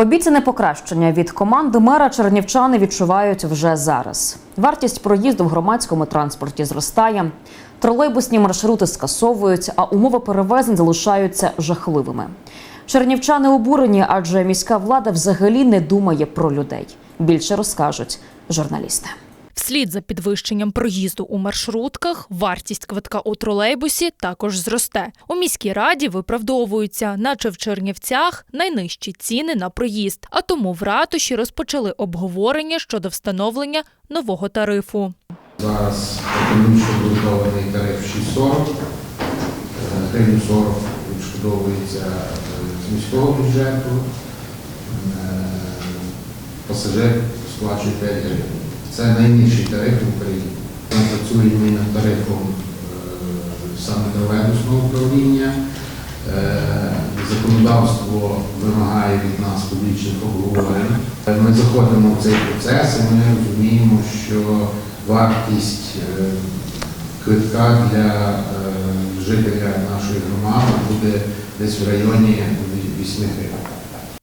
Обіцяне покращення від команди мера чернівчани відчувають вже зараз. Вартість проїзду в громадському транспорті зростає. Тролейбусні маршрути скасовують, а умови перевезень залишаються жахливими. Чернівчани обурені, адже міська влада взагалі не думає про людей. Більше розкажуть журналісти. Вслід за підвищенням проїзду у маршрутках, вартість квитка у тролейбусі також зросте. У міській раді виправдовуються, наче в Чернівцях найнижчі ціни на проїзд. А тому в ратуші розпочали обговорення щодо встановлення нового тарифу. Зараз економічно тариф 6,40, е, гривень 40 відшкодовується е, з міського бюджету, е, пасажир сплачує 5 гривень. Це найнижчий тариф в Україні. Ми працюємо і над тарифом е, саме тролейбусного управління. Е, Законодавство вимагає від нас публічних обговорень. Е, Ми заходимо в цей процес і ми розуміємо, що вартість квитка для жителя нашої громади буде десь в районі 8 гривень.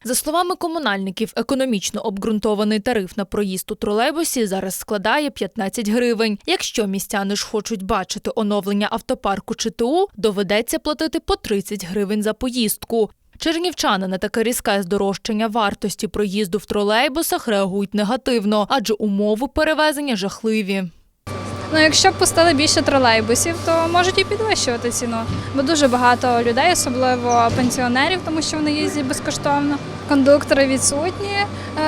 За словами комунальників, економічно обґрунтований тариф на проїзд у тролейбусі зараз складає 15 гривень. Якщо містяни ж хочуть бачити оновлення автопарку ЧТУ, доведеться платити по 30 гривень за поїздку. Чернівчани на таке різке здорожчання вартості проїзду в тролейбусах реагують негативно, адже умови перевезення жахливі. Ну, якщо б пустили більше тролейбусів, то можуть і підвищувати ціну. Бо дуже багато людей, особливо пенсіонерів, тому що вони їздять безкоштовно Кондуктори відсутні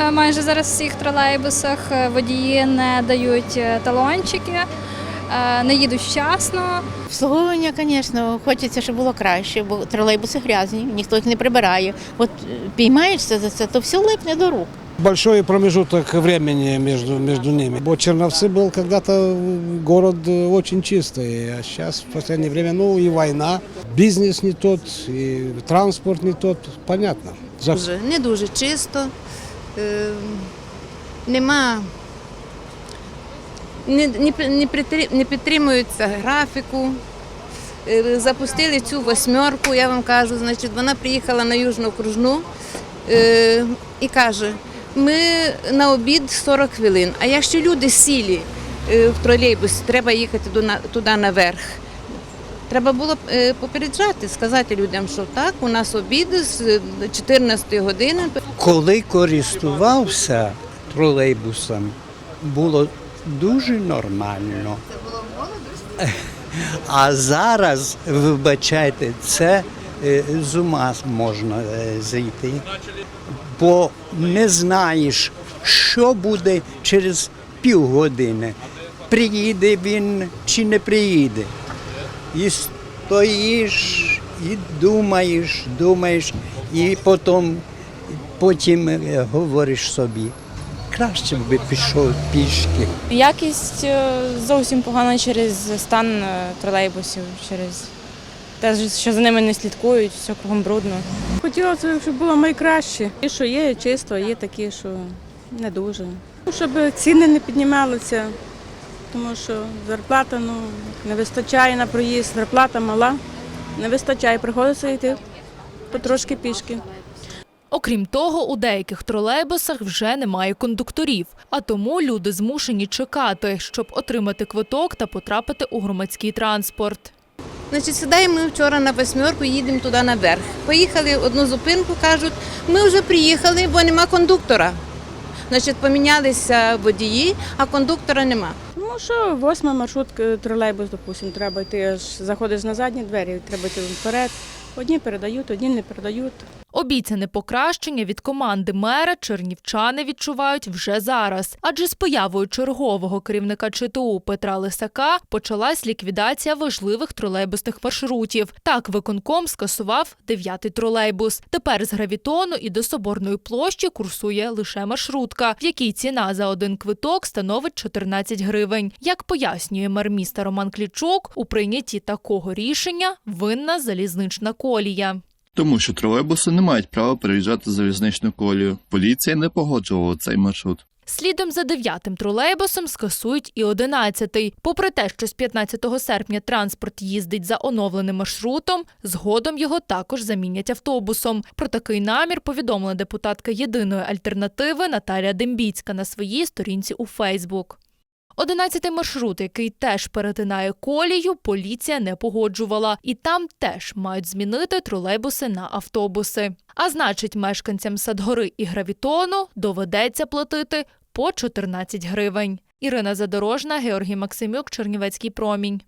е, майже зараз в всіх тролейбусах. Е, Водії не дають е, талончики, е, не їдуть вчасно. Обслуговування, звісно, хочеться, щоб було краще, бо тролейбуси грязні, ніхто їх не прибирає. От е, піймаєшся за це, то все липне до рук. Большой промежуток времени между, между ними. Бо Черновцы был когда-то город э, очень чистый, а сейчас в последнее время, ну и война, бизнес не тот, и транспорт не тот, понятно. Дуже, не дуже чисто. Е, нема. Не, не, не, підтримуються графіку. Е, запустили цю восьмерку, я вам кажу, значить, вона приїхала на Южну окружну е, і каже, ми на обід 40 хвилин, а якщо люди сілі е, в тролейбус, треба їхати туди наверх. Треба було е, попереджати, сказати людям, що так, у нас обід з 14 години. Коли користувався тролейбусом, було дуже нормально. це було молодо А зараз, вибачайте, це е, з ума можна е, зайти, бо не знаєш, що буде через півгодини. Приїде він чи не приїде. І стоїш, і думаєш, думаєш, і потім, потім е, говориш собі, краще б пішов пішки. Якість е, зовсім погана через стан е, тролейбусів, через те, що за ними не слідкують, все кругом брудно. Хотілося, щоб було найкраще. І що є чисто, є такі, що не дуже. Щоб ціни не піднімалися, тому що зарплата ну, не вистачає на проїзд, зарплата мала, не вистачає, приходиться йти потрошки пішки. Окрім того, у деяких тролейбусах вже немає кондукторів, а тому люди змушені чекати, щоб отримати квиток та потрапити у громадський транспорт. Значить, сідаємо ми вчора на восьмерку, їдемо туди наверх. Поїхали одну зупинку, кажуть, ми вже приїхали, бо нема кондуктора. Значить, помінялися водії, а кондуктора нема. Ну що, восьма маршрутка, тролейбус, допустимо, треба йти аж заходиш на задні двері, треба йти вперед. Одні передають, одні не передають. Обіцяне покращення від команди мера чернівчани відчувають вже зараз. Адже з появою чергового керівника ЧТУ Петра Лисака почалась ліквідація важливих тролейбусних маршрутів. Так виконком скасував дев'ятий тролейбус. Тепер з гравітону і до соборної площі курсує лише маршрутка, в якій ціна за один квиток становить 14 гривень. Як пояснює мер міста Роман Клічук, у прийнятті такого рішення винна залізнична колія. Тому що тролейбуси не мають права переїжджати залізничну колію. Поліція не погоджувала цей маршрут. Слідом за дев'ятим тролейбусом скасують і одинадцятий. Попри те, що з 15 серпня транспорт їздить за оновленим маршрутом, згодом його також замінять автобусом. Про такий намір повідомила депутатка єдиної альтернативи Наталія Дембіцька на своїй сторінці у Фейсбук. Одинадцятий маршрут, який теж перетинає колію, поліція не погоджувала, і там теж мають змінити тролейбуси на автобуси. А значить, мешканцям Садгори і Гравітону доведеться платити по 14 гривень. Ірина Задорожна, Георгій Максимюк, Чернівецький промінь.